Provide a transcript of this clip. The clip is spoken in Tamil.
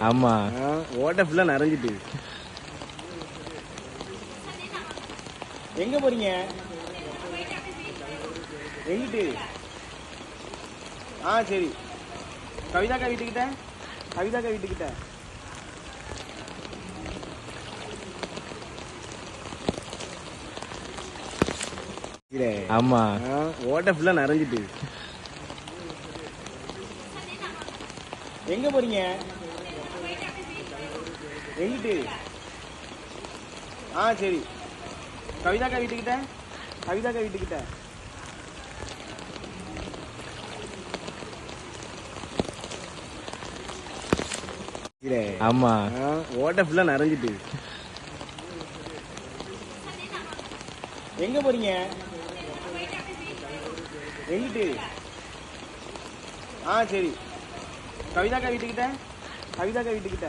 ஆமா. ஓட்டை ஃபுல்லா நிறைஞ்சிட்டு எங்க போறீங்க? எங்கிட்டு? ஆ சரி. கவிதாக்கா வீட்டுக்கிட்ட? கவிதாக்கா வீட்டுக்கிட்ட. ஆமா. ஓட்டை ஃபுல்லா நிறைஞ்சிட்டு எங்க போறீங்க? எங்கிட்டு ஆ சரி. கவிதாக்கா வீட்டுக்கிட்ட? கவிதாக்கா வீட்டுக்கிட்ட. ஆமா. ஓட்டை ஃபுல்லா நிறைஞ்சிட்டு எங்க போறீங்க? எங்கிட்டு ஆ சரி. கவிதாக்கா வீட்டுக்கிட்ட? கவிதாக்கா வீட்டுக்கிட்ட.